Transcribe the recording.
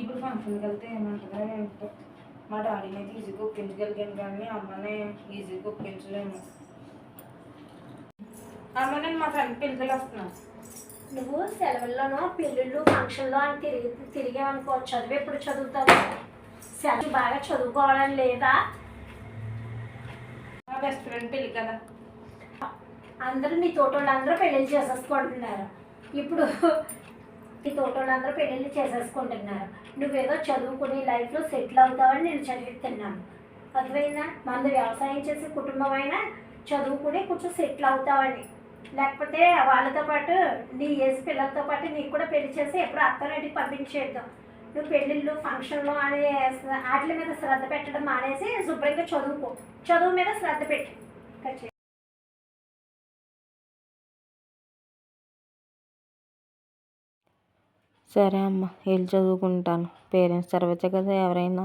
ఇప్పుడు ఫంక్షన్కి వెళ్తే ఏమంటారో ఏంటో మా డాడీని అయితే ఈజీగా ఒప్పించగలిగాను కానీ అమ్మనే ఈజీగా ఒప్పించలేము అమ్మ నేను మా ఫ్రెండ్ పెళ్ళికి వస్తున్నాను నువ్వు సెలవుల్లోనో పెళ్ళిళ్ళు ఫంక్షన్లో అని తిరిగి తిరిగావనుకో చదువు ఎప్పుడు చదువుతావు? సెలవు బాగా చదువుకోవాలని లేదా? మా బెస్ట్ ఫ్రెండ్ పెళ్ళి కదా. అందరూ నీ తోటోళ్ళు అందరూ పెళ్ళిళ్ళు చేసేసుకుంటున్నారు. ఇప్పుడు నీ తోటోళ్ళందరూ పెళ్ళిళ్ళు చేసేసుకుంటున్నారు. నువ్వేదో చదువుకుని లైఫ్లో సెటిల్ అవుతావని నేను చదివిస్తున్నాను. అర్థమైందా? మంది వ్యవసాయం చేసే కుటుంబం అయినా చదువుకుని కొంచెం సెటిల్ అవుతావని. లేకపోతే వాళ్ళతో పాటు నీ ఏజ్ పిల్లలతో పాటు నీకు కూడా పెళ్ళి చేసి ఎప్పుడు అత్తరింటికి పంపించేద్దాం. నువ్వు పెళ్ళిళ్ళు ఫంక్షన్లు అనే వాటి మీద శ్రద్ధ పెట్టడం మానేసి శుభ్రంగా చదువుకో. చదువు మీద శ్రద్ధ పెట్టు. సరే అమ్మ వెళ్ళి చదువుకుంటాను. పేరెంట్స్ తర్వాతే కదా ఎవరైనా.